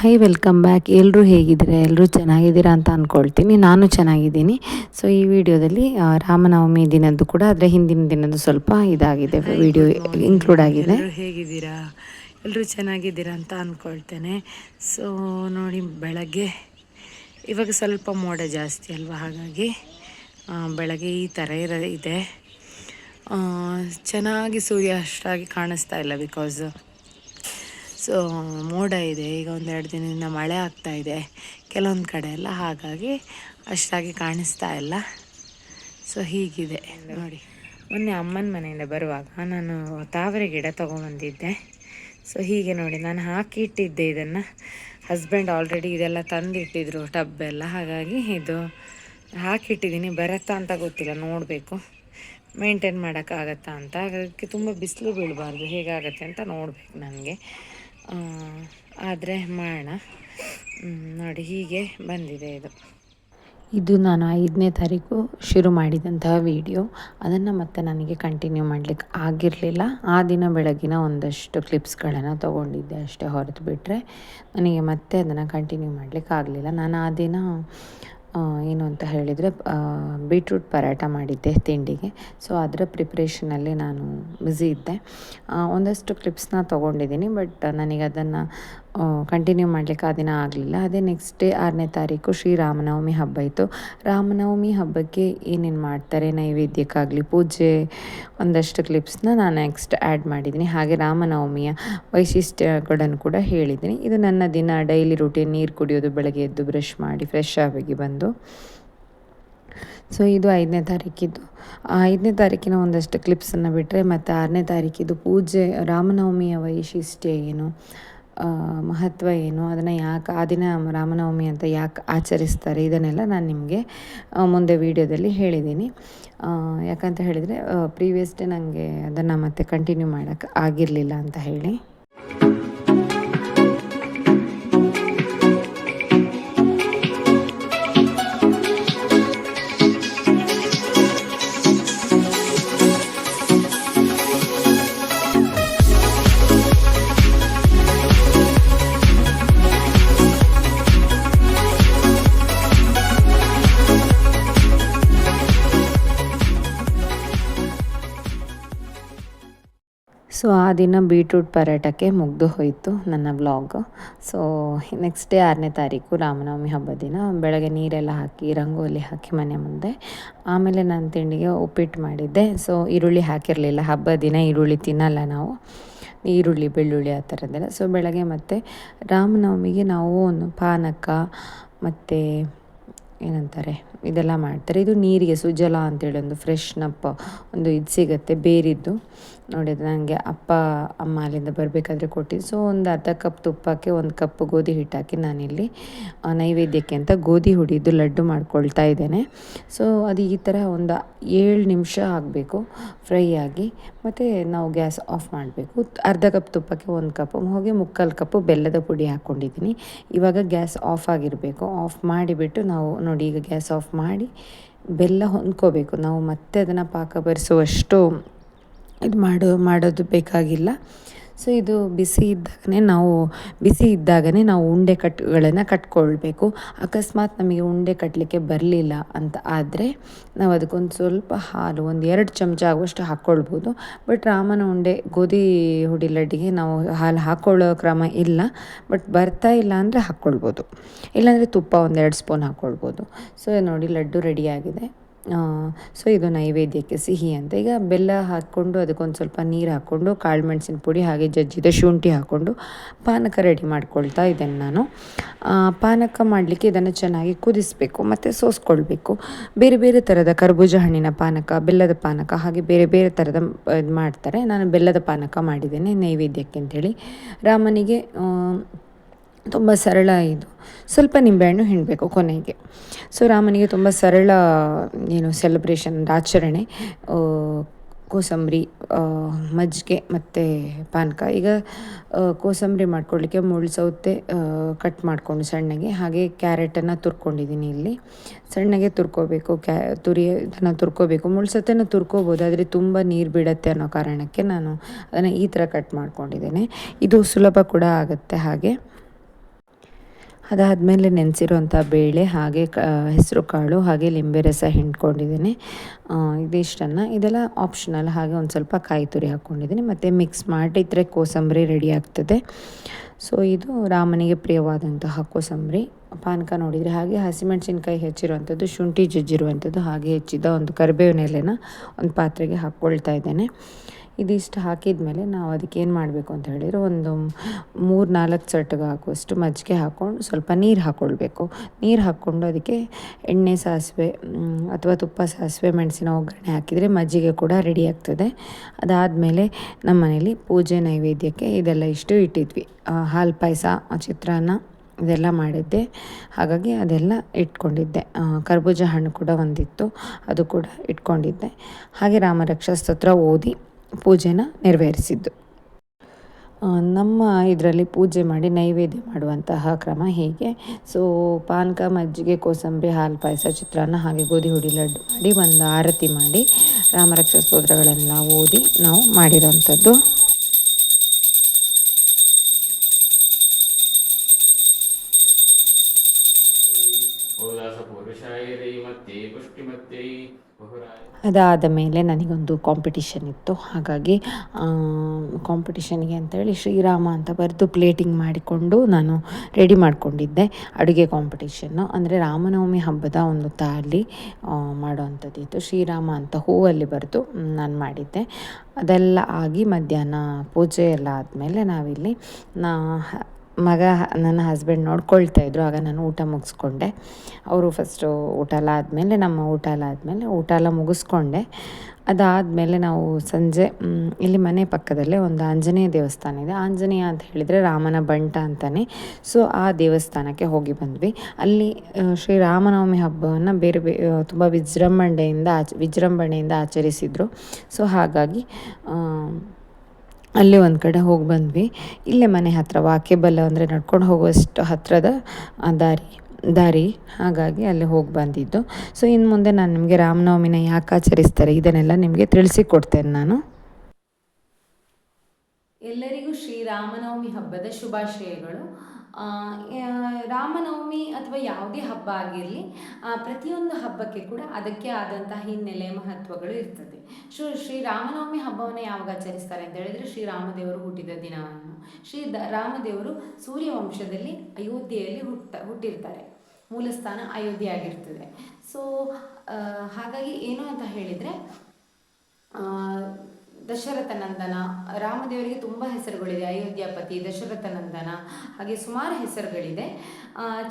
Hi welcome back ಎಲ್ಲರೂ ಹೇಗಿದ್ದೀರಾ? ಎಲ್ಲರೂ ಚೆನ್ನಾಗಿದ್ದೀರಾ ಅಂತ ಅಂದ್ಕೊಳ್ತೀನಿ ನಾನು ಚೆನ್ನಾಗಿದ್ದೀನಿ. ಸೊ ಈ ವಿಡಿಯೋದಲ್ಲಿ ರಾಮನವಮಿ ದಿನದ್ದು ಕೂಡ ಆದರೆ ಹಿಂದಿನ ದಿನದ್ದು ಸ್ವಲ್ಪ ಇದಾಗಿದೆ. ವಿಡಿಯೋ ಇನ್ಕ್ಲೂಡ್ ಆಗಿದೆ. ಹೇಗಿದ್ದೀರಾ? ಎಲ್ಲರೂ ಚೆನ್ನಾಗಿದ್ದೀರಾ ಅಂತ ಅಂದ್ಕೊಳ್ತೇನೆ ಸೊ ನೋಡಿ ಬೆಳಗ್ಗೆ ಇವಾಗ ಸ್ವಲ್ಪ ಮೋಡ ಜಾಸ್ತಿ ಅಲ್ವಾ? ಹಾಗಾಗಿ ಬೆಳಗ್ಗೆ ಈ ಥರ ಇರ ಇದೆ. ಚೆನ್ನಾಗಿ ಸೂರ್ಯ ಅಷ್ಟಾಗಿ ಕಾಣಿಸ್ತಾ ಇಲ್ಲ ಬಿಕಾಸ್ ಸೊ ಮೋಡ ಇದೆ. ಈಗ ಒಂದೆರಡು ದಿನದಿಂದ ಮಳೆ ಆಗ್ತಾ ಇದೆ. ಕೆಲವೊಂದು ಕಡೆ ಎಲ್ಲ ಹಾಗಾಗಿ ಅಷ್ಟಾಗಿ ಕಾಣಿಸ್ತಾ ಇಲ್ಲ. ಸೊ ಹೀಗಿದೆ. ನೋಡಿ. ಮೊನ್ನೆ ಅಮ್ಮನ ಮನೆಯಿಂದ ಬರುವಾಗ ನಾನು ತಾವರೆ ಗಿಡ ತೊಗೊಂಬಂದಿದ್ದೆ ಸೊ ಹೀಗೆ ನೋಡಿ, ನಾನು ಹಾಕಿ ಇಟ್ಟಿದ್ದೆ ಇದನ್ನು. ಹಸ್ಬೆಂಡ್ ಆಲ್ರೆಡಿ ಇದೆಲ್ಲ ತಂದಿಟ್ಟಿದ್ರು, ಟಬ್ ಎಲ್ಲ. ಹಾಗಾಗಿ ಇದು ಹಾಕಿಟ್ಟಿದ್ದೀನಿ. ಬರತ್ತಾ ಅಂತ ಗೊತ್ತಿಲ್ಲ, ನೋಡಬೇಕು. ಮೇಂಟೈನ್ ಮಾಡೋಕ್ಕಾಗತ್ತಾ ಅಂತ. ಅದಕ್ಕೆ ತುಂಬ ಬಿಸಿಲು ಬೀಳಬಾರ್ದು. ಹೇಗಾಗತ್ತೆ ಅಂತ ನೋಡಬೇಕು ನನಗೆ. ಆದರೆ ಮಾಡೋಣ ನೋಡಿ ಹೀಗೆ ಬಂದಿದೆ ಇದು. ಇದು ನಾನು ಐದನೇ ತಾರೀಕು ಶುರು ಮಾಡಿದಂತಹ ವಿಡಿಯೋ. ಅದನ್ನು ಮತ್ತೆ ನನಗೆ ಕಂಟಿನ್ಯೂ ಮಾಡಲಿಕ್ಕೆ ಆಗಿರಲಿಲ್ಲ. ಆ ದಿನ ಬೆಳಗಿನ ಒಂದಷ್ಟು ಕ್ಲಿಪ್ಸ್ಗಳನ್ನು ತೊಗೊಂಡಿದ್ದೆ ಅಷ್ಟೇ ಹೊರತು ಬಿಟ್ಟರೆ ನನಗೆ ಮತ್ತೆ ಅದನ್ನು ಕಂಟಿನ್ಯೂ ಮಾಡಲಿಕ್ಕೆ ಆಗಲಿಲ್ಲ. ನಾನು ಆ ದಿನ ಏನು ಅಂತ ಹೇಳಿದರೆ ಬೀಟ್ರೂಟ್ ಪರಾಟ ಮಾಡಿದ್ದೆ ತಿಂಡಿಗೆ. ಸೊ ಅದರ ಪ್ರಿಪ್ರೇಷನಲ್ಲಿ ನಾನು ಬ್ಯುಸಿ ಇದ್ದೆ. ಒಂದಷ್ಟು ಕ್ಲಿಪ್ಸ್ನ ತೊಗೊಂಡಿದ್ದೀನಿ ಬಟ್ ನನಗೆ ಅದನ್ನು ಕಂಟಿನ್ಯೂ ಮಾಡಲಿಕ್ಕೆ ಆ ದಿನ ಆಗಲಿಲ್ಲ. ಅದೇ ನೆಕ್ಸ್ಟ್ ಡೇ ಆರನೇ ತಾರೀಕು ಶ್ರೀರಾಮನವಮಿ ಹಬ್ಬ ಇತ್ತು. ರಾಮನವಮಿ ಹಬ್ಬಕ್ಕೆ ಏನೇನು ಮಾಡ್ತಾರೆ? ನೈವೇದ್ಯಕ್ಕಾಗಲಿ ಪೂಜೆ, ಒಂದಷ್ಟು ಕ್ಲಿಪ್ಸ್ನ ನಾನು ನೆಕ್ಸ್ಟ್ ಆ್ಯಡ್ ಮಾಡಿದ್ದೀನಿ ಹಾಗೆ ರಾಮನವಮಿಯ ವೈಶಿಷ್ಟ್ಯಗಳನ್ನು ಕೂಡ ಹೇಳಿದ್ದೀನಿ ಇದು ನನ್ನ ದಿನ. ಡೈಲಿ ರೂಟೀನ್ ನೀರು ಕುಡಿಯೋದು, ಬೆಳಗ್ಗೆ ಎದ್ದು ಬ್ರಷ್ ಮಾಡಿ ಫ್ರೆಶ್ ಆಗಿ ಬಂದು. ಸೊ ಇದು ಐದನೇ ತಾರೀಕಿದ್ದು. ಐದನೇ ತಾರೀಕಿನ ಒಂದಷ್ಟು ಕ್ಲಿಪ್ಸನ್ನು ಬಿಟ್ಟರೆ ಮತ್ತು ಆರನೇ ತಾರೀಕಿದು ಪೂಜೆ, ರಾಮನವಮಿಯ ವೈಶಿಷ್ಟ್ಯ ಏನು? ಮಹತ್ವ ಏನು? ಅದನ್ನು ಯಾಕೆ, ಆ ದಿನ ರಾಮನವಮಿ ಅಂತ ಯಾಕೆ ಆಚರಿಸ್ತಾರೆ? ಇದನ್ನೆಲ್ಲ ನಾನು ನಿಮಗೆ ಮುಂದೆ ವೀಡಿಯೋದಲ್ಲಿ ಹೇಳಿದ್ದೀನಿ ಯಾಕಂತ ಹೇಳಿದರೆ ಪ್ರೀವಿಯಸ್ ಡೇ ನನಗೆ ಅದನ್ನು ಮತ್ತೆ ಕಂಟಿನ್ಯೂ ಮಾಡೋಕ್ಕೆ ಆಗಿರಲಿಲ್ಲ ಅಂತ ಹೇಳಿ. ಸೊ, ಆ ದಿನ ಬೀಟ್ರೂಟ್ ಪರಾಟಕ್ಕೆ ಮುಗ್ದು ಹೋಯಿತು ನನ್ನ ವ್ಲಾಗು. ಸೊ ನೆಕ್ಸ್ಟ್ ಡೇ ಆರನೇ ತಾರೀಕು ರಾಮನವಮಿ ಹಬ್ಬ ದಿನ, ಬೆಳಗ್ಗೆ ನೀರೆಲ್ಲ ಹಾಕಿ, ರಂಗೋಲಿ ಹಾಕಿ ಮನೆ ಮುಂದೆ. ಆಮೇಲೆ ನಾನು ತಿಂಡಿಗೆ ಉಪ್ಪಿಟ್ಟು ಮಾಡಿದ್ದೆ. ಸೊ, ಈರುಳ್ಳಿ ಹಾಕಿರಲಿಲ್ಲ. ಹಬ್ಬ ದಿನ ಈರುಳ್ಳಿ ತಿನ್ನಲ್ಲ ನಾವು. ಈರುಳ್ಳಿ, ಬೆಳ್ಳುಳ್ಳಿ ಆ ಥರದ್ದೆಲ್ಲ. ಸೊ, ಬೆಳಗ್ಗೆ ಮತ್ತು ರಾಮನವಮಿಗೆ ನಾವು ಒಂದು ಪಾನಕ ಮತ್ತು ಏನಂತಾರೆ, ಇದೆಲ್ಲ ಮಾಡ್ತಾರೆ. ಇದು ನೀರಿಗೆ ಸುಜಲ ಅಂತೇಳಿ ಒಂದು ಫ್ರೆಶ್ನಪ್ಪ ಒಂದು ಇದು ಸಿಗುತ್ತೆ, ಬೇರಿದ್ದು. ನೋಡಿ ನನಗೆ ಅಪ್ಪ, ಅಮ್ಮ ಅಲ್ಲಿಂದ ಬರಬೇಕಾದ್ರೆ ಕೊಟ್ಟಿದ್ದು. ಸೊ ಒಂದು ಅರ್ಧ ಕಪ್ ತುಪ್ಪಕ್ಕೆ ಒಂದು ಕಪ್ ಗೋಧಿ ಹಿಟ್ಟು ಹಾಕಿ ನಾನಿಲ್ಲಿ ನೈವೇದ್ಯಕ್ಕೆ ಅಂತ ಗೋಧಿ ಹುಡಿದು ಲಡ್ಡು ಮಾಡ್ಕೊಳ್ತಾ ಇದ್ದೇನೆ. ಸೊ ಅದು ಈ ಥರ ಒಂದು ಏಳು ನಿಮಿಷ ಆಗಬೇಕು, ಫ್ರೈ ಆಗಿ. ಮತ್ತು ನಾವು ಗ್ಯಾಸ್ ಆಫ್ ಮಾಡಬೇಕು. ಅರ್ಧ ಕಪ್ ತುಪ್ಪಕ್ಕೆ ಒಂದು ಕಪ್ ಹೋಗಿ ಮುಕ್ಕಾಲು ಕಪ್ಪು ಬೆಲ್ಲದ ಪುಡಿ ಹಾಕ್ಕೊಂಡಿದ್ದೀನಿ. ಇವಾಗ ಗ್ಯಾಸ್ ಆಫ್ ಆಗಿರಬೇಕು. ಆಫ್ ಮಾಡಿಬಿಟ್ಟು ನಾವು ನೋಡಿ ಈಗ ಗ್ಯಾಸ್ ಆಫ್ ಮಾಡಿ ಬೆಲ್ಲ ಹೊಂದ್ಕೋಬೇಕು. ನಾವು ಮತ್ತೆ ಅದನ್ನು ಪಾಕ ಬರಿಸುವಷ್ಟು ಇದು ಮಾಡೋ, ಮಾಡೋದು ಬೇಕಾಗಿಲ್ಲ. ಸೊ ಇದು ಬಿಸಿ ಇದ್ದಾಗನೇ ನಾವು, ಬಿಸಿ ಇದ್ದಾಗನೇ ನಾವು ಉಂಡೆ ಕಟ್ಟುಗಳನ್ನು ಕಟ್ಕೊಳ್ಬೇಕು. ಅಕಸ್ಮಾತ್ ನಮಗೆ ಉಂಡೆ ಕಟ್ಟಲಿಕ್ಕೆ ಬರಲಿಲ್ಲ ಅಂತ ಆದರೆ ನಾವು ಅದಕ್ಕೊಂದು ಸ್ವಲ್ಪ ಹಾಲು, ಒಂದು ಎರಡು ಚಮಚ ಆಗುವಷ್ಟು ಹಾಕ್ಕೊಳ್ಬೋದು. ಬಟ್ ರಾಮನ ಉಂಡೆ, ಗೋಧಿ ಹುಡಿ ಲಡ್ಡಿಗೆ ನಾವು ಹಾಲು ಹಾಕ್ಕೊಳ್ಳೋ ಕ್ರಮ ಇಲ್ಲ. ಬಟ್ ಬರ್ತಾ ಇಲ್ಲ ಅಂದರೆ ಹಾಕ್ಕೊಳ್ಬೋದು. ಇಲ್ಲಾಂದರೆ ತುಪ್ಪ ಒಂದೆರಡು ಸ್ಪೂನ್ ಹಾಕ್ಕೊಳ್ಬೋದು. ಸೊ ನೋಡಿ ಲಡ್ಡು ರೆಡಿಯಾಗಿದೆ ಸೊ ಇದು ನೈವೇದ್ಯಕ್ಕೆ ಸಿಹಿ ಅಂತ. ಈಗ ಬೆಲ್ಲ ಹಾಕ್ಕೊಂಡು ಅದಕ್ಕೊಂದು ಸ್ವಲ್ಪ ನೀರು ಹಾಕ್ಕೊಂಡು, ಕಾಳು ಮೆಣಸಿನ ಪುಡಿ ಹಾಗೆ ಜಜ್ಜಿದ ಶುಂಠಿ ಹಾಕ್ಕೊಂಡು ಪಾನಕ ರೆಡಿ ಮಾಡ್ಕೊಳ್ತಾ ಇದ್ದೇನೆ ನಾನು. ಪಾನಕ ಮಾಡಲಿಕ್ಕೆ ಇದನ್ನು ಚೆನ್ನಾಗಿ ಕುದಿಸಬೇಕು, ಮತ್ತು ಸೋಸ್ಕೊಳ್ಬೇಕು. ಬೇರೆ ಬೇರೆ ಥರದ ಕರ್ಬೂಜ ಹಣ್ಣಿನ ಪಾನಕ, ಬೆಲ್ಲದ ಪಾನಕ ಹಾಗೆ ಬೇರೆ ಬೇರೆ ಥರದ ಇದು ಮಾಡ್ತಾರೆ. ನಾನು ಬೆಲ್ಲದ ಪಾನಕ ಮಾಡಿದ್ದೇನೆ ನೈವೇದ್ಯಕ್ಕೆ ಅಂಥೇಳಿ ರಾಮನಿಗೆ ತುಂಬ ಸರಳ ಇದು. ಸ್ವಲ್ಪ ನಿಂಬೆಹಣ್ಣು ಹಿಂಡಬೇಕು ಕೊನೆಗೆ. ಸೊ ರಾಮನಿಗೆ ತುಂಬ ಸರಳ, ಏನು ಸೆಲೆಬ್ರೇಷನ್ ಆಚರಣೆ. ಕೋಸಂಬರಿ ಮಜ್ಜಿಗೆ ಮತ್ತು ಪಾನಕ. ಈಗ ಕೋಸಂಬರಿ ಮಾಡ್ಕೊಳ್ಳಿಕ್ಕೆ ಮುಳ್ಳು ಸೌತೆ ಕಟ್ ಮಾಡಿಕೊಂಡು ಸಣ್ಣಗೆ. ಹಾಗೆ ಕ್ಯಾರೆಟನ್ನು ತುರ್ಕೊಂಡಿದ್ದೀನಿ ಇಲ್ಲಿ. ಸಣ್ಣಗೆ ತುರ್ಕೋಬೇಕು, ಕ್ಯಾ, ತುರಿ ಅದನ್ನು ತುರ್ಕೋಬೇಕು. ಮುಳ್ಳು ಸೌತೆನ ತುರ್ಕೋಬೋದು, ಆದರೆ ತುಂಬ ನೀರು ಬಿಡತ್ತೆ ಅನ್ನೋ ಕಾರಣಕ್ಕೆ ನಾನು ಅದನ್ನು ಈ ಥರ ಕಟ್ ಮಾಡ್ಕೊಂಡಿದ್ದೇನೆ. ಇದು ಸುಲಭ ಕೂಡ ಆಗುತ್ತೆ ಹಾಗೆ. ಅದಾದಮೇಲೆ ನೆನೆಸಿರುವಂಥ ಬೇಳೆ ಹಾಗೆ ಕ ಹೆಸರು ಕಾಳು ಹಾಗೆ ಲಿಂಬೆ ರಸ ಹಿಂಡ್ಕೊಂಡಿದ್ದೀನಿ. ಇದಿಷ್ಟನ್ನು ಇದೆಲ್ಲ ಆಪ್ಷನಲ್ ಹಾಗೆ ಒಂದು ಸ್ವಲ್ಪ ಕಾಯಿ ತುರಿ ಹಾಕ್ಕೊಂಡಿದ್ದೀನಿ ಮತ್ತು ಮಿಕ್ಸ್ ಮಾಡಿದರೆ ಕೋಸಂಬರಿ ರೆಡಿ ಆಗ್ತದೆ. ಸೊ ಇದು ರಾಮನಿಗೆ ಪ್ರಿಯವಾದಂತಹ ಕೋಸಂಬರಿ. ಪಾನಕ ನೋಡಿದರೆ ಹಾಗೆ ಹಸಿಮೆಣಸಿನ್ಕಾಯಿ ಹೆಚ್ಚಿರುವಂಥದ್ದು, ಶುಂಠಿ ಜಜ್ಜಿರುವಂಥದ್ದು ಹಾಗೆ ಹೆಚ್ಚಿದ ಒಂದು ಕರಿಬೇವಿನ ಎಲೆನ ಒಂದು ಪಾತ್ರೆಗೆ ಹಾಕ್ಕೊಳ್ತಾ ಇದ್ದೇನೆ. ಇದಿಷ್ಟು ಹಾಕಿದ ಮೇಲೆ ನಾವು ಅದಕ್ಕೆ ಏನು ಮಾಡಬೇಕು ಅಂತ ಹೇಳಿದರೆ ಒಂದು ಮೂರು ನಾಲ್ಕು ಚಟ್ಗೆ ಹಾಕುವಷ್ಟು ಮಜ್ಜಿಗೆ ಹಾಕ್ಕೊಂಡು ಸ್ವಲ್ಪ ನೀರು ಹಾಕ್ಕೊಳ್ಬೇಕು ನೀರು ಹಾಕ್ಕೊಂಡು ಅದಕ್ಕೆ ಎಣ್ಣೆ ಸಾಸಿವೆ ಅಥವಾ ತುಪ್ಪ, ಸಾಸಿವೆ, ಮೆಣಸಿನ ಒಗ್ಗರಣೆ ಹಾಕಿದರೆ ಮಜ್ಜಿಗೆ ಕೂಡ ರೆಡಿ ಆಗ್ತದೆ. ಅದಾದಮೇಲೆ ನಮ್ಮ ಮನೇಲಿ ಪೂಜೆ ನೈವೇದ್ಯಕ್ಕೆ ಇದೆಲ್ಲ ಇಷ್ಟು ಇಟ್ಟಿದ್ವಿ. ಹಾಲು ಪಾಯಸ, ಚಿತ್ರಾನ್ನ ಇದೆಲ್ಲ ಮಾಡಿದ್ದೆ. ಹಾಗಾಗಿ ಅದೆಲ್ಲ ಇಟ್ಕೊಂಡಿದ್ದೆ. ಕರ್ಬೂಜ ಹಣ್ಣು ಕೂಡ ಒಂದಿತ್ತು, ಅದು ಕೂಡ ಇಟ್ಕೊಂಡಿದ್ದೆ. ಹಾಗೆ ರಾಮರಕ್ಷಾ ಸ್ತೋತ್ರ ಓದಿ ಪೂಜೆನ ನೆರವೇರಿಸಿದ್ದು. ನಮ್ಮ ಇದರಲ್ಲಿ ಪೂಜೆ ಮಾಡಿ ನೈವೇದ್ಯ ಮಾಡುವಂತಹ ಕ್ರಮ ಹೀಗೆ. ಸೊ ಪಾನಕ, ಮಜ್ಜಿಗೆ, ಕೋಸಂಬರಿ, ಹಾಲು ಪಾಯಸ, ಚಿತ್ರಾನ್ನ ಹಾಗೆ ಗೋಧಿ, ಹುಡಿ, ಲಡ್ಡು ಮಾಡಿ ಒಂದು ಆರತಿ ಮಾಡಿ ರಾಮರಕ್ಷಾ ಸ್ತೋತ್ರಗಳೆಲ್ಲ ಓದಿ ನಾವು ಮಾಡಿರೋವಂಥದ್ದು. ಅದಾದ ಮೇಲೆ ನನಗೊಂದು ಕಾಂಪಿಟಿಷನ್ ಇತ್ತು. ಹಾಗಾಗಿ ಕಾಂಪಿಟಿಷನ್ಗೆ ಅಂತೇಳಿ ಶ್ರೀರಾಮ ಅಂತ ಬರೆದು ಪ್ಲೇಟಿಂಗ್ ಮಾಡಿಕೊಂಡು ನಾನು ರೆಡಿ ಮಾಡಿಕೊಂಡಿದ್ದೆ. ಅಡುಗೆ ಕಾಂಪಿಟಿಷನ್ನು ಅಂದರೆ ರಾಮನವಮಿ ಹಬ್ಬದ ಒಂದು ತಾಳಿ ಮಾಡುವಂಥದ್ದಿತ್ತು. ಶ್ರೀರಾಮ ಅಂತ ಹೂವಲ್ಲಿ ಬರೆದು ನಾನು ಮಾಡಿದ್ದೆ. ಅದೆಲ್ಲ ಆಗಿ ಮಧ್ಯಾಹ್ನ ಪೂಜೆ ಎಲ್ಲ ಆದಮೇಲೆ ನಾವಿಲ್ಲಿ, ನಾ ಮಗ ನನ್ನ ಹಸ್ಬೆಂಡ್ ನೋಡ್ಕೊಳ್ತಾ ಇದ್ದರು ಆಗ ನಾನು ಊಟ ಮುಗಿಸ್ಕೊಂಡೆ. ಅವರು ಫಸ್ಟು ಊಟ ಎಲ್ಲ ಆದಮೇಲೆ, ನಮ್ಮ ಊಟ ಎಲ್ಲ ಆದಮೇಲೆ ಊಟ ಎಲ್ಲ ಮುಗಿಸ್ಕೊಂಡೆ. ಅದಾದಮೇಲೆ ನಾವು ಸಂಜೆ ಇಲ್ಲಿ ಮನೆ ಪಕ್ಕದಲ್ಲೇ ಒಂದು ಆಂಜನೇಯ ದೇವಸ್ಥಾನ ಇದೆ. ಆಂಜನೇಯ ಅಂತ ಹೇಳಿದರೆ ರಾಮನ ಬಂಟ ಅಂತಲೇ ಸೊ ಆ ದೇವಸ್ಥಾನಕ್ಕೆ ಹೋಗಿ ಬಂದ್ವಿ. ಅಲ್ಲಿ ಶ್ರೀರಾಮನವಮಿ ಹಬ್ಬವನ್ನು ಬೇರೆ ಬೇ ತುಂಬ ವಿಜೃಂಭಣೆಯಿಂದ ಆಚ, ವಿಜೃಂಭಣೆಯಿಂದ ಆಚರಿಸಿದರು. ಸೊ ಹಾಗಾಗಿ ಅಲ್ಲಿ ಒಂದು ಕಡೆ ಹೋಗಿ ಬಂದ್ವಿ. ಇಲ್ಲೇ ಮನೆ ಹತ್ತಿರ ವಾಕೇಬಲ್ ಅಂದರೆ ನಡ್ಕೊಂಡು ಹೋಗುವಷ್ಟು ಹತ್ತಿರದ ದಾರಿ ದಾರಿ. ಹಾಗಾಗಿ ಅಲ್ಲಿ ಹೋಗಿ ಬಂದಿದ್ದು. ಸೊ ಇನ್ನು ಮುಂದೆ ನಾನು ನಿಮಗೆ ರಾಮನವಮಿನ ಯಾಕೆ ಆಚರಿಸ್ತಾರೆ, ಇದನ್ನೆಲ್ಲ ನಿಮಗೆ ತಿಳಿಸಿಕೊಡ್ತೇನೆ ನಾನು. ಎಲ್ಲರಿಗೂ ಶ್ರೀರಾಮನವಮಿ ಹಬ್ಬದ ಶುಭಾಶಯಗಳು. ರಾಮನವಮಿ ಅಥವಾ ಯಾವುದೇ ಹಬ್ಬ ಆಗಿರಲಿ ಪ್ರತಿಯೊಂದು ಹಬ್ಬಕ್ಕೆ ಕೂಡ ಅದಕ್ಕೆ ಆದಂತಹ ಹಿನ್ನೆಲೆ ಮಹತ್ವಗಳು ಇರ್ತದೆ. ಶ್ರೀ ಶ್ರೀರಾಮನವಮಿ ಹಬ್ಬವನ್ನು ಯಾವಾಗ ಆಚರಿಸ್ತಾರೆ ಅಂತ ಹೇಳಿದರೆ ಶ್ರೀರಾಮದೇವರು ಹುಟ್ಟಿದ ದಿನವನ್ನು. ಶ್ರೀ ದ, ರಾಮದೇವರು ಸೂರ್ಯವಂಶದಲ್ಲಿ ಅಯೋಧ್ಯೆಯಲ್ಲಿ ಹುಟ್ಟ, ಹುಟ್ಟಿರ್ತಾರೆ. ಮೂಲಸ್ಥಾನ ಅಯೋಧ್ಯೆ ಆಗಿರ್ತದೆ. ಸೊ ಹಾಗಾಗಿ ಏನು ಅಂತ ಹೇಳಿದರೆ ದಶರಥ ನಂದನ. ರಾಮದೇವರಿಗೆ ತುಂಬ ಹೆಸರುಗಳಿದೆ. ಅಯೋಧ್ಯಾಪತಿ ದಶರಥ ನಂದನ. ಹಾಗೆ ಸುಮಾರು ಹೆಸರುಗಳಿದೆ.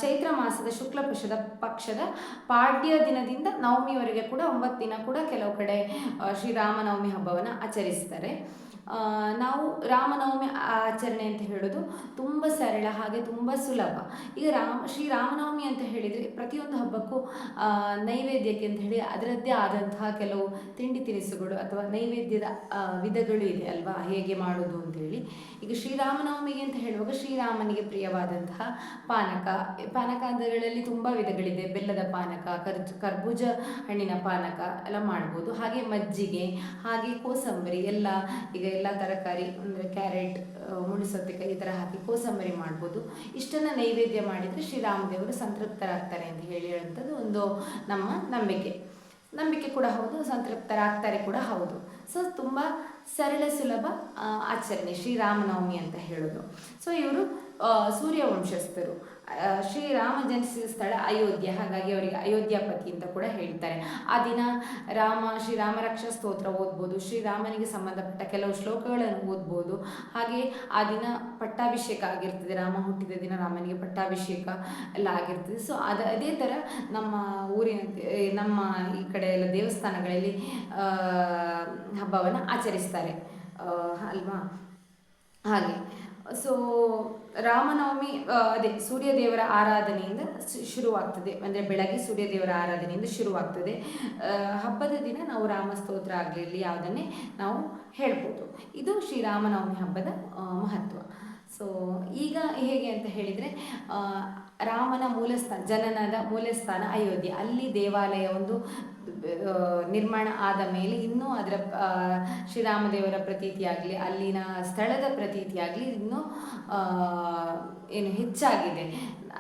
ಚೈತ್ರ ಮಾಸದ ಶುಕ್ಲ ಪಕ್ಷದ ಪಕ್ಷದ ಪಾಡ್ಯ ದಿನದಿಂದ ನವಮಿವರೆಗೆ ಕೂಡ ಒಂಬತ್ತು ದಿನ ಕೂಡ ಕೆಲವು ಕಡೆ ಶ್ರೀರಾಮನವಮಿ ಹಬ್ಬವನ್ನು ಆಚರಿಸ್ತಾರೆ. ನಾವು ರಾಮನವಮಿ ಆಚರಣೆ ಅಂತ ಹೇಳೋದು ತುಂಬ ಸರಳ ಹಾಗೆ ತುಂಬ ಸುಲಭ. ಈಗ ರಾಮ ಶ್ರೀರಾಮನವಮಿ ಅಂತ ಹೇಳಿದರೆ ಪ್ರತಿಯೊಂದು ಹಬ್ಬಕ್ಕೂ ನೈವೇದ್ಯಕ್ಕೆ ಅಂತ ಹೇಳಿ ಅದರದ್ದೇ ಆದಂತಹ ಕೆಲವು ತಿಂಡಿ ತಿನಿಸುಗಳು ಅಥವಾ ನೈವೇದ್ಯದ ವಿಧಗಳು ಇದೆ ಅಲ್ವಾ? ಹೇಗೆ ಮಾಡೋದು ಅಂತೇಳಿ. ಈಗ ಶ್ರೀರಾಮನವಮಿಗೆ ಅಂತ ಹೇಳುವಾಗ ಶ್ರೀರಾಮನಿಗೆ ಪ್ರಿಯವಾದಂತಹ ಪಾನಕ. ಪಾನಕಗಳಲ್ಲಿ ತುಂಬ ವಿಧಗಳಿದೆ. ಬೆಲ್ಲದ ಪಾನಕ, ಕರ್ಜ್, ಕರ್ಬೂಜ ಹಣ್ಣಿನ ಪಾನಕ ಎಲ್ಲ ಮಾಡ್ಬೋದು. ಹಾಗೆ ಮಜ್ಜಿಗೆ, ಹಾಗೆ ಕೋಸಂಬರಿ, ಎಲ್ಲ ಈಗ ಎಲ್ಲ ತರಕಾರಿ, ಅಂದರೆ ಕ್ಯಾರೆಟ್ ಮುಳುಸೌತೆಕಾಯಿ ಈ ಥರ ಹಾಕಿ ಕೋಸಂಬರಿ ಮಾಡ್ಬೋದು. ಇಷ್ಟನ್ನು ನೈವೇದ್ಯ ಮಾಡಿದರೆ ಶ್ರೀರಾಮದೇವರು ಸಂತೃಪ್ತರಾಗ್ತಾರೆ ಅಂತ ಹೇಳಿ ಹೇಳುವಂಥದ್ದು ಒಂದು ನಮ್ಮ ನಂಬಿಕೆ. ನಂಬಿಕೆ ಕೂಡ ಹೌದು, ಸಂತೃಪ್ತರಾಗ್ತಾರೆ ಕೂಡ ಹೌದು. ಸೊ ತುಂಬ ಸರಳ, ಸುಲಭ ಆಚರಣೆ ಶ್ರೀರಾಮನವಮಿ ಅಂತ ಹೇಳೋದು. ಸೊ ಇವರು ಸೂರ್ಯ ವಂಶಸ್ಥರು ಶ್ರೀರಾಮ ಜನಿಸಿದ ಸ್ಥಳ ಅಯೋಧ್ಯೆ. ಹಾಗಾಗಿ ಅವರಿಗೆ ಅಯೋಧ್ಯಾಪತಿ ಅಂತ ಕೂಡ ಹೇಳ್ತಾರೆ. ಆ ದಿನ ರಾಮ ಶ್ರೀರಾಮ ರಕ್ಷಾ ಸ್ತೋತ್ರ ಓದ್ಬೋದು ಶ್ರೀರಾಮನಿಗೆ ಸಂಬಂಧಪಟ್ಟ ಕೆಲವು ಶ್ಲೋಕಗಳನ್ನು ಓದ್ಬೋದು. ಹಾಗೆ ಆ ದಿನ ಪಟ್ಟಾಭಿಷೇಕ ಆಗಿರ್ತದೆ. ರಾಮ ಹುಟ್ಟಿದ ದಿನ ರಾಮನಿಗೆ ಪಟ್ಟಾಭಿಷೇಕ ಎಲ್ಲ ಆಗಿರ್ತದೆ. ಸೊ ಅದು, ಅದೇ ಥರ ನಮ್ಮ ಊರಿನ ನಮ್ಮ ಈ ಕಡೆ ಎಲ್ಲ ದೇವಸ್ಥಾನಗಳಲ್ಲಿ ಹಬ್ಬವನ್ನು ಆಚರಿಸ್ತಾರೆ. ಅಲ್ವಾ? ಹಾಗೆ. ಸೊ ರಾಮನವಮಿ ಅದೇ ಸೂರ್ಯದೇವರ ಆರಾಧನೆಯಿಂದ ಶುರುವಾಗ್ತದೆ. ಅಂದರೆ ಬೆಳಗ್ಗೆ ಸೂರ್ಯದೇವರ ಆರಾಧನೆಯಿಂದ ಶುರುವಾಗ್ತದೆ. ಹಬ್ಬದ ದಿನ ನಾವು ರಾಮ ಸ್ತೋತ್ರ ಆಗಲಿ ಯಾವುದನ್ನೇ ನಾವು ಹೇಳ್ಬೋದು. ಇದು ಶ್ರೀರಾಮನವಮಿ ಹಬ್ಬದ ಮಹತ್ವ. ಸೊ ಈಗ ಹೇಗೆ ಅಂತ ಹೇಳಿದರೆ ರಾಮನ ಮೂಲಸ್ಥಾನ, ಜನನದ ಮೂಲಸ್ಥಾನ ಅಯೋಧ್ಯೆ. ಅಲ್ಲಿ ದೇವಾಲಯ ಒಂದು ನಿರ್ಮಾಣ ಆದ ಮೇಲೆ ಇನ್ನೂ ಅದರ ಶ್ರೀರಾಮದೇವರ ಪ್ರತೀತಿಯಾಗಲಿ ಅಲ್ಲಿನ ಸ್ಥಳದ ಪ್ರತೀತಿಯಾಗಲಿ ಇನ್ನೂ ಏನು ಹೆಚ್ಚಾಗಿದೆ.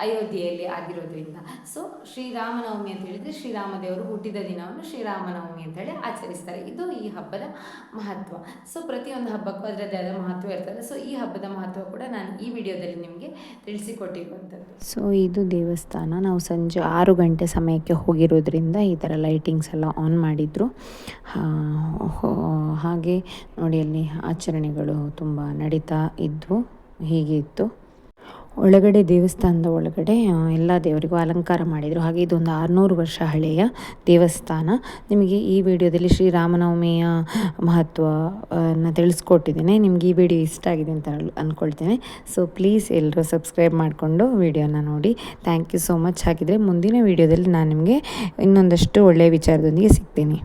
ಅಯೋಧ್ಯೆಯಲ್ಲಿ ಆಗಿರೋದ್ರಿಂದ. ಸೊ ಶ್ರೀರಾಮನವಮಿ ಅಂತ ಹೇಳಿದರೆ ಶ್ರೀರಾಮದೇವರು ಹುಟ್ಟಿದ ದಿನವನ್ನು ಶ್ರೀರಾಮನವಮಿ ಅಂತೇಳಿ ಆಚರಿಸ್ತಾರೆ. ಇದು ಈ ಹಬ್ಬದ ಮಹತ್ವ. ಸೊ ಪ್ರತಿಯೊಂದು ಹಬ್ಬಕ್ಕೂ ಅದರದ್ದೇ ಆದ ಮಹತ್ವ ಇರ್ತದೆ. ಸೊ ಈ ಹಬ್ಬದ ಮಹತ್ವ ಕೂಡ ನಾನು ಈ ವಿಡಿಯೋದಲ್ಲಿ ನಿಮಗೆ ತಿಳಿಸಿಕೊಟ್ಟಿರುವಂಥದ್ದು. ಸೊ ಇದು ದೇವಸ್ಥಾನ. ನಾವು ಸಂಜೆ ಆರು ಗಂಟೆ ಸಮಯಕ್ಕೆ ಹೋಗಿರೋದ್ರಿಂದ ಈ ಥರ ಲೈಟಿಂಗ್ಸ್ ಎಲ್ಲ ಆನ್ ಮಾಡಿದರು. ಹಾಗೆ ನೋಡಿ, ಅಲ್ಲಿ ಆಚರಣೆಗಳು ತುಂಬ ನಡೀತಾ ಇದ್ವು. ಹೀಗೆ ಇತ್ತು. ಒಳಗಡೆ ದೇವಸ್ಥಾನದ ಒಳಗಡೆ ಎಲ್ಲ ದೇವರಿಗೂ ಅಲಂಕಾರ ಮಾಡಿದರು. ಹಾಗೆ ಇದೊಂದು ಆರುನೂರು ವರ್ಷ ಹಳೆಯ ದೇವಸ್ಥಾನ. ನಿಮಗೆ ಈ ವಿಡಿಯೋದಲ್ಲಿ ಶ್ರೀರಾಮನವಮಿಯ ಮಹತ್ವನ ತಿಳಿಸ್ಕೊಟ್ಟಿದ್ದೇನೆ. ನಿಮ್ಗೆ ಈ ವಿಡಿಯೋ ಇಷ್ಟ ಆಗಿದೆ ಅಂತ ಅಂದ್ಕೊಳ್ತೇನೆ ಸೊ ಪ್ಲೀಸ್ ಎಲ್ಲರೂ ಸಬ್ಸ್ಕ್ರೈಬ್ ಮಾಡಿಕೊಂಡು ವಿಡಿಯೋನ ನೋಡಿ. ಥ್ಯಾಂಕ್ ಯು ಸೋ ಮಚ್ ಹಾಗಿದ್ರೆ ಮುಂದಿನ ವಿಡಿಯೋದಲ್ಲಿ ನಾನು ನಿಮಗೆ ಇನ್ನೊಂದಷ್ಟು ಒಳ್ಳೆಯ ವಿಚಾರದೊಂದಿಗೆ ಸಿಗ್ತೀನಿ.